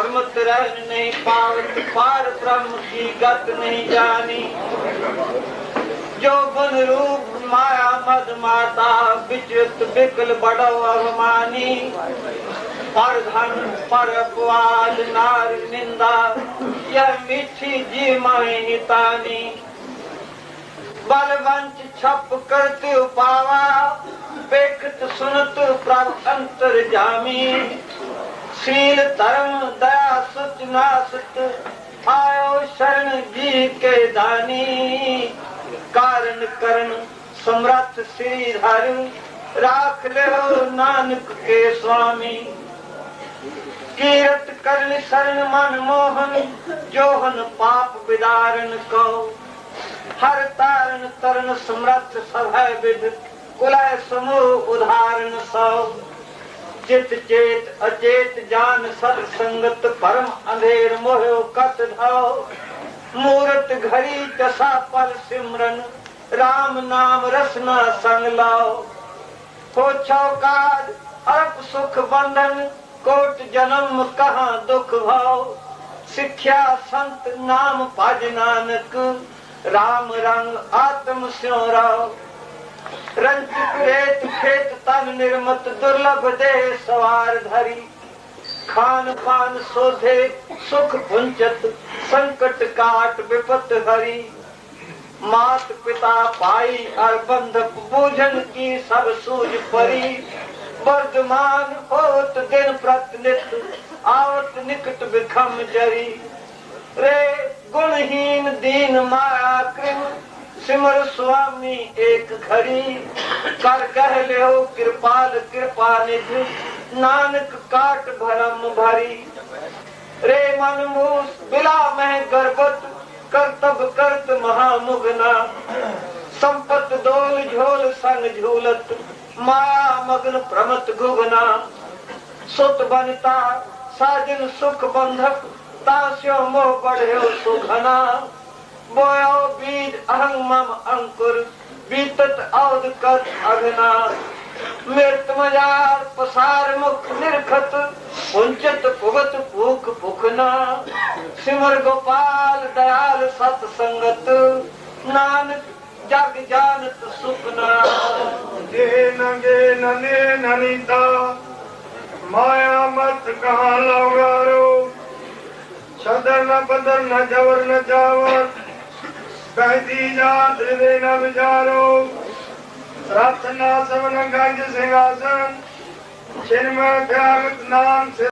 परमत रहन नहीं पावत, पार ब्रह्म की गत नहीं जानी। जो गुण रूप माया मद माता, विचित, विकल बड़ो अभिमानी पर धन, पर अपवाद, नार निंदा, यह मीठी जी माई हितानी बलवंत छप करत पावा पेखत सुनत प्रभ अंतर जामी। शील धर्म दया सच नासत आयो शरण जी के दानी। कारण करण समर्थ श्री धर राख ले नानक के स्वामी। कीरत करण शरण मन मोहन जोहन पाप विदारण को हर तारण तरण समर्थ सभय विध कुलय समूह उदाहरण सौ ਚਿਤ ਚੇਤ ਅਚੇਤ ਜਾਨ ਸਤ ਸੰਗਤ ਭਰਮ ਅੰਧੇਰ ਮੋਹਿਓ ਕਤ ਧਾਓ ਮੂਰਤ ਘਰੀ ਤਸਾ ਪਰ ਸਿਮਰਨ RAM ਨਾਮ ਰਸਨਾ ਸੰਗ ਲਾਓ। ਹੋ ਚੌਕਾਰ ਅਰਪ ਸੁਖ ਬੰਧਨ, ਕੋਟ ਜਨਮ ਕਹਾ ਦੁਖ ਭਾਓ ਸਿੱਖਿਆ ਸੰਤ ਨਾਮ ਭਜ ਨਾਨਕ RAM ਰੰਗ ਆਤਮ ਸਿਉ ਰਾਓ। रेत खेत तन निर्मत दुर्लभ दे सवार धरी। खान पान शोधे सुख पुंचत संकट काट विपत हरी मात पिता पाई और बंधक बूझन की सब सूझ परी। वर्धमान होत दिन प्रतिनित, आवत निकट विखम जरी। रे गुणहीन दीन माया कृम सिमर स्वामी एक घड़ी। कर कह ले कृपाल, कृपा निधि। नानक काट भरम भरी। रे मन मूस बिला मह गर्भत करतब करत महामुगना संपत डोल झोल संग झूलत, माया मग्न प्रमत गुगना। सुत बनता, साजन सुख बंधक तास्यो मोह बढ़ो सुघना बोयो बीज अहंग मम अंकुर, बीतत कत अघना। मृत मजार पसार मुख निर्खत पुंचत पुगत भूख भुखना। सिमर गोपाल दयाल सत संगत, नानक जग जानत सुखना। जे नगे नने ननीता माया मत कहाँ लौगारो सदर न बदर न जवर न जावर कहती जात हृदय विचारो। प्रार्थना सवन गंज सिंहासन। चिन्मय त्याग नाम से